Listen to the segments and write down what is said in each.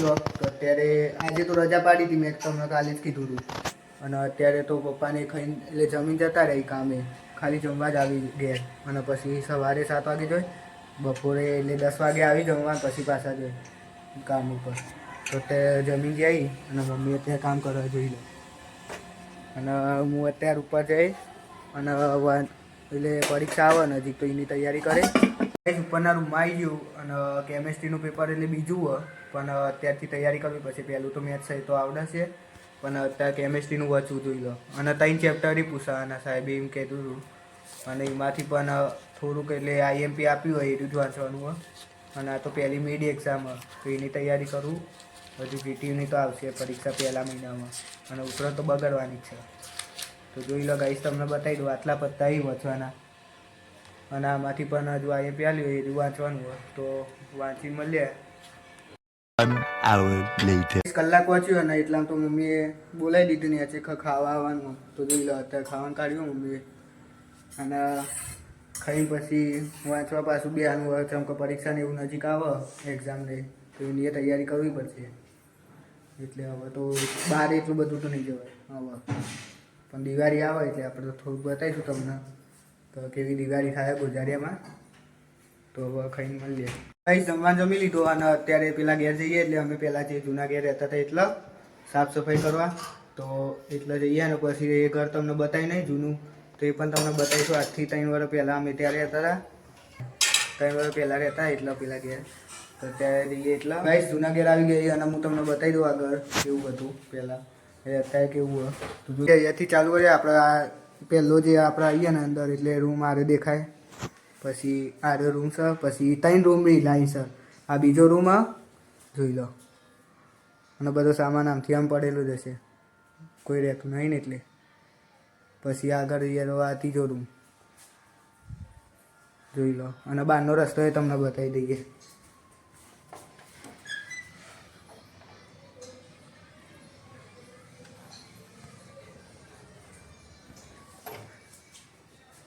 તો અત્યારે આજે તો રજા પાડી હતી, મેં તમને કાલે જ કીધું હતું. અને અત્યારે તો પપ્પાને ખાઈને, એટલે જમીન જતા રહી કામે. ખાલી જમવા જ આવી ઘેર અને પછી સવારે સાત વાગે જોઈ, બપોરે એટલે દસ વાગે આવી જમવા, પછી પાછા જોઈ, કામ ઉપર. તો અત્યારે જમીન જઈ અને મમ્મી અત્યારે કામ કરવા જોઈ લે. અને હું અત્યારે ઉપર જઈશ. અને એટલે પરીક્ષા આવે નજીક તો એની તૈયારી કરે. ગાઈસ, ઉપરના રૂમમાં આવી ગયું અને કેમેસ્ટ્રીનું પેપર એટલે બીજું હોય. પણ અત્યારથી તૈયારી કરવી પડશે. પહેલું તો મેથ્સ છે તો આવડે છે પણ અત્યારે કેમેસ્ટ્રીનું વાંચવું જોઈ લો. અને ત્રણ ચેપ્ટર અને સાહેબે એમ કહેતું હતું. અને એમાંથી પણ થોડુંક એટલે આઈએમપી આપ્યું હોય એટલું જ વાંચવાનું હોય. અને આ તો પહેલી મિડ એક્ઝામ તો એની તૈયારી કરું. હજુ જીટીયુની તો આવશે પરીક્ષા પહેલા મહિનામાં. અને ઉપરાંત તો બગડવાની જ છે. તો જોઈ લો ગાઈશ તમને બતાવી દઉં આટલા પત્તા વાંચવાના. અને આમાંથી પણ હજુ અહીંયા પ્યાલી હોય એ વાંચવાનું હોય તો વાંચી મળીએ. કલાક વાંચ્યું અને એટલામાં તો મમ્મીએ બોલાવી દીધું ને છે ખાવા આવવાનું. તો જોઈ લો અત્યારે ખાવાનું કાઢ્યું મમ્મીએ. અને ખાઈ પછી વાંચવા પાછું બેવાનું હોય કેમ કે પરીક્ષાને એવું નજીક આવે એક્ઝામને તો એની તૈયારી કરવી પડશે. એટલે હવે તો બહાર એટલું બધું તો નહીં જવાય. હવે. પણ દિવાળી આવે એટલે આપણે તો થોડુંક બતાવીશું તમને. તો કેવી દિવાળી થાય ગુજારિયામાં? તો ખાઈને ખાઈને મળીએ. ભાઈ, જમવાનું જમી લીધું અને અત્યારે પેલા ઘેર જઈએ એટલે અમે પહેલાં જે જૂના ઘેર રહેતા હતા એટલા સાફ સફાઈ કરવા. તો એટલે જઈએ અને પછી એ ઘર તમને બતાવી નહીં જૂનું. તો એ પણ તમને બતાવીશું. આજથી ત્રણ વર્ષ પહેલાં અમે ત્યાં રહેતા હતા. ત્રણ વર્ષ પહેલાં રહેતા એટલા પેલા ઘેર. તો ત્યારે જઈએ એટલા. ભાઈ, જૂના ઘેર આવી ગઈ અને હું તમને બતાવી દઉં આગળ કેવું હતું પહેલાં. અત્યારે કેવું હોય તો અહીંયાથી ચાલુ કરીએ આપણે આ પહેલો જે આપણે આવીએ ને અંદર એટલે રૂમ આરે દેખાય. પછી આરે રૂમ છે, પછી ત્રણ રૂમ બી લાઈન છે. આ બીજો રૂમ જોઈ લો. અને બધો સામાન આમથી આમ પડેલો જ હશે કોઈ રહેતું નહીં ને એટલે. પછી આગળ તો આ ત્રીજો રૂમ જોઈ લો. અને બહારનો રસ્તો એ તમને બતાવી દઈએ.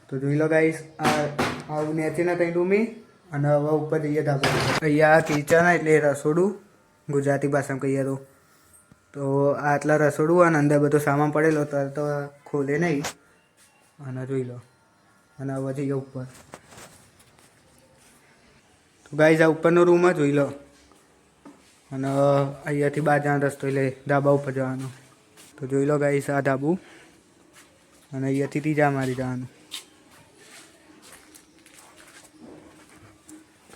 તો જોઈ લો ગાઈસ આ નેચીને નેચેના ડૂમી અને હવે ઉપર જઈએ ધાબા પર. અહીંયા કિચન એટલે રસોડું, ગુજરાતી ભાષામાં કહીએ તો. તો આટલા રસોડું અને અંદર બધો સામાન પડેલો તો તો ખોલે નહીં. અને જોઈ લો. અને હવે જઈએ ઉપર. તો ગાઈસ આ ઉપરનો રૂમ જોઈ લો. અને અહીંયાથી બાર જવાનો રસ્તો એટલે ધાબા ઉપર જવાનો. તો જોઈ લો ગાઈસ આ ધાબુ. અને અહીંયાથી ત્રીજા મારી જવાનું.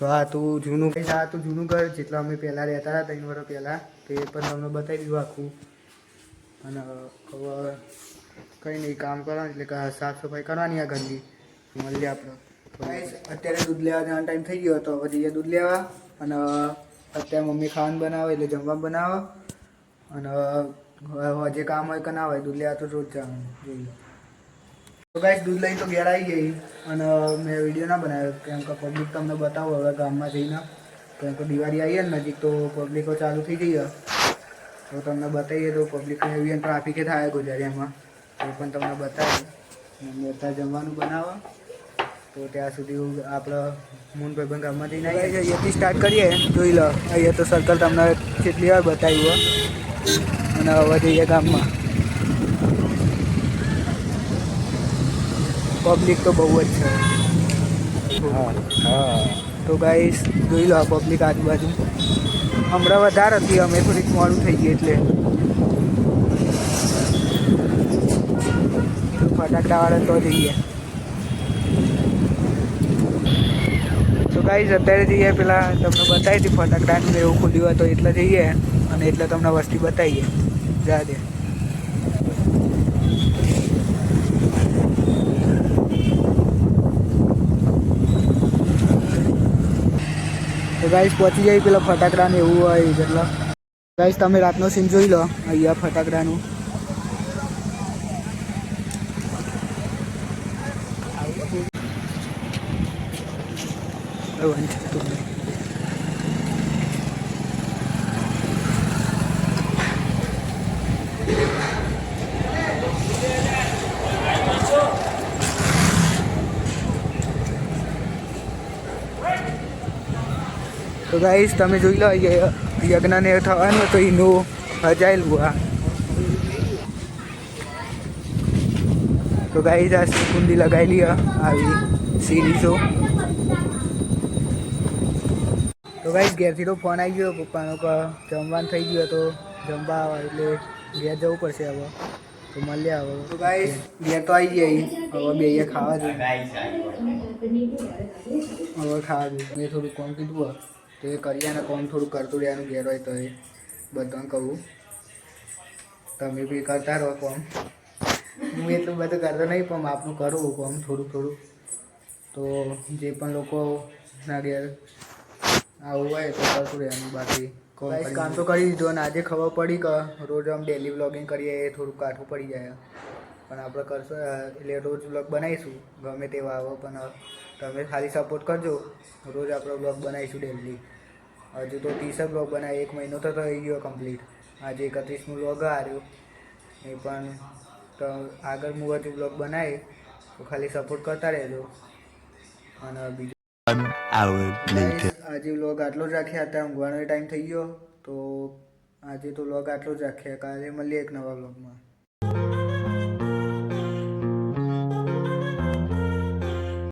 તો આ તું જૂનું કઈ આ તું જૂનું ઘર જેટલા અમે પહેલાં રહેતા હતા ત્રણ વર્ષ પહેલાં, તો પણ તમને બતાવી દીધું આખું. અને હવે કંઈ નહીં, કામ કરવાનું એટલે સાફ સફાઈ કરવાની આ ઘરની. મળીએ આપણે. અત્યારે દૂધ લેવા જવાનો ટાઈમ થઈ ગયો તો હવે જઈએ દૂધ લેવા. અને અત્યારે મમ્મી ખાવાનું બનાવે એટલે જમવા બનાવે. અને જે કામ હોય કે ના હોય, દૂધ લેવા તો રોજ જવાનું, જોઈએ. તો ગાઈસ દૂધ લઈને તો ઘેર આવી ગઈ. અને મેં વીડિયો ના બનાવ્યો. કેમ કે પબ્લિક તમને બતાવો, હવે ગામમાં જઈને. કેમ કે દિવાળી આવી ને નજીક તો પબ્લિકો ચાલુ થઈ ગઈ તો તમને બતાવીએ તો પબ્લિકને એવી ટ્રાફિકે થાય ગુજરાતીમાં. તો પણ તમને બતાવીએ. બધા જમવાનું બનાવો તો ત્યાં સુધી આપણે મૂનભાઈ પણ ગામમાં જઈને આવી જઈએ અહીંયાથી સ્ટાર્ટ કરીએ. જોઈ લો, અહીંયા તો સર્કલ તમને કેટલી વાર બતાવ્યું અને હવે જઈએ ગામમાં. પબ્લિક તો બહુ જ છે. તો ગાઈસ જોઈ લો આ પબ્લિક આજુબાજુ. હમણાં વધારે હતી અમે થોડીક મોડું થઈ ગઈ એટલે. ફટાકડાવાળા તો જઈએ. તો ગાઈસ અત્યારે જઈએ પેલા તમને બતાવી હતી ફટાકડાનું એવું ખુલ્યું હતું એટલે જઈએ અને એટલે તમને વસ્તી બતાવીએ. જા દે. ગાઈસ પહોંચી જાય પેલા ફટાકડાને એવું હોય એટલે ગાઈસ, તમે રાતનો સીન જોઈ લો. અહીંયા ફટાકડાનું. નું વાંચતું નહીં. તો ગાઈશ તમે જોઈ લો યજ્ઞને થવાનું તો એનું હજાયેલું આ. તો ગાઈસ આ કુંડી લગાવેલી આવી સિરીઝો તો ગાઈસ ઘેરથી તો ફોન આવી ગયો પપ્પાનો જમવાનું થઈ ગયું તો જમવા આવે એટલે ઘેર જવું પડશે હવે. તો મળીએ હવે. તો ગાઈસ ઘેર તો આવી ગયા હવે બે ખાવા જોઈએ. હવે ખાવા જોઈએ. મેં થોડું કોમ કીધું તો એ કરીએ અને કોમ થોડું કરતું રહેવાનું ઘેર હોય તો એ બધાને કહું તમે બી કરતા રહો કોમ. હું એટલું બધું કરતો નહીં પણ આપનું કરું કોમ થોડું થોડું. તો જે પણ લોકો ના ઘેર આવું હોય તો કરતું રહેવાનું બાકી કામ તો કરી દીધું અને આજે ખબર પડી કે રોજ આમ ડેલી વ્લોગિંગ કરીએ એ થોડું કાઠું પડી જાય. પણ આપણે કરશું એટલે રોજ વ્લોગ બનાવીશું. ગમે તેવા આવો પણ તમે ખાલી સપોર્ટ કરજો. રોજ આપણે વ્લોગ બનાવીશું ડેલી હજુ તો ત્રીસ જ વ્લોગ બનાવી એક મહિનો તો થઈ ગયો કમ્પ્લીટ આજે એકત્રીસમું બ્લોગ આવ્યો એ પણ તો આગળ હું હજુ બ્લોગ બનાવી તો ખાલી સપોર્ટ કરતા રહેજો. અને બીજું આજે બ્લોગ આટલો જ રાખ્યા હતા ઊંઘવાનો ટાઈમ થઈ ગયો. તો આજે તો બ્લોગ આટલો જ રાખ્યા. કાલે મળીએ એક નવા વ્લોગમાં